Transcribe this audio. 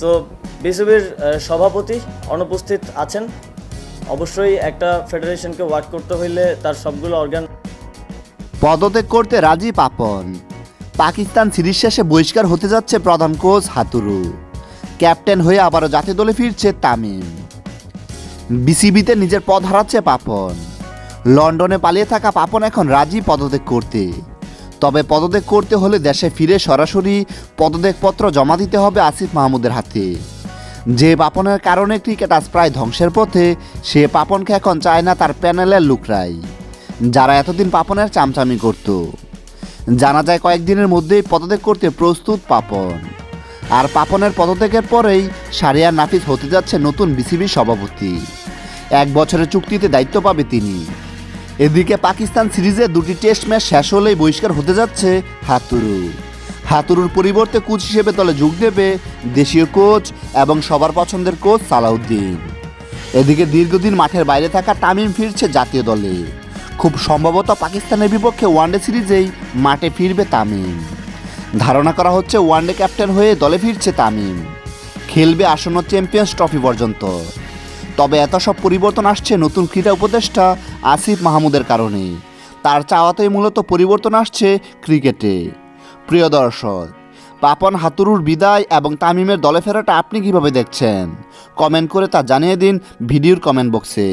So বিসিবির সভাপতি অনুপস্থিত আছেন। অবশ্যই একটা ফেডারেশনকে ওয়ার্ক করতে হইলে তার সবগুলো অর্গান পদত্যাগ করতে রাজি পাপন। পাকিস্তান সিরিজ শেষে বহিষ্কার হতে যাচ্ছে প্রধান কোচ হাতুরু। ক্যাপ্টেন হয়ে আবারও জাতীয় দলে ফিরছে তামিম। বিসিবিতে নিজের পদ হারাচ্ছে পাপন। লন্ডনে পালিয়ে থাকা পাপন এখন রাজি পদত্যাগ করতে। তবে পদত্যাগ করতে হলে দেশে ফিরে সরাসরি পদত্যাগপত্র জমা দিতে হবে আসিফ মাহমুদের হাতে। যে পাপনের কারণে ক্রিকেট আজ প্রায় ধ্বংসের পথে, সে পাপনকে এখন চায় না তার প্যানেলের লুকরাই। যারা এতদিন পাপনের চামচামি করত। জানা যায় কয়েকদিনের মধ্যেই পদত্যাগ করতে প্রস্তুত পাপন। আর পাপনের পদত্যাগের পরেই সারিয়ার নাফিস হতে যাচ্ছে নতুন বিসিবি সভাপতি। এক বছরের চুক্তিতে দায়িত্ব পাবে তিনি। এদিকে পাকিস্তান সিরিজে দুটি টেস্ট ম্যাচ শেষ হলেই বহিষ্কার হতে যাচ্ছে হাতুরু। হাতুরুর পরিবর্তে কোচ হিসেবে দলে যোগ দেবে দেশীয় কোচ এবং সবার পছন্দের কোচ সালাউদ্দিন। এদিকে দীর্ঘদিন মাঠের বাইরে থাকা তামিম ফিরছে জাতীয় দলে। খুব সম্ভবত পাকিস্তানের বিপক্ষে ওয়ানডে সিরিজেই মাঠে ফিরবে তামিম। ধারণা করা হচ্ছে ওয়ানডে ক্যাপ্টেন হয়ে দলে ফিরছে তামিম। খেলবে আসন্ন চ্যাম্পিয়ন্স ট্রফি পর্যন্ত। তবে এত সব পরিবর্তন আসছে নতুন ক্রীড়া উপদেষ্টা আসিফ মাহমুদের কারণে। তার চাওয়াতেই মূলত পরিবর্তন আসছে ক্রিকেটে। প্রিয় দর্শক, পাপন হাতুরুর বিদায় এবং তামিমের দলে ফেরাটা আপনি কীভাবে দেখছেন? কমেন্ট করে তা জানিয়ে দিন ভিডিওর কমেন্ট বক্সে।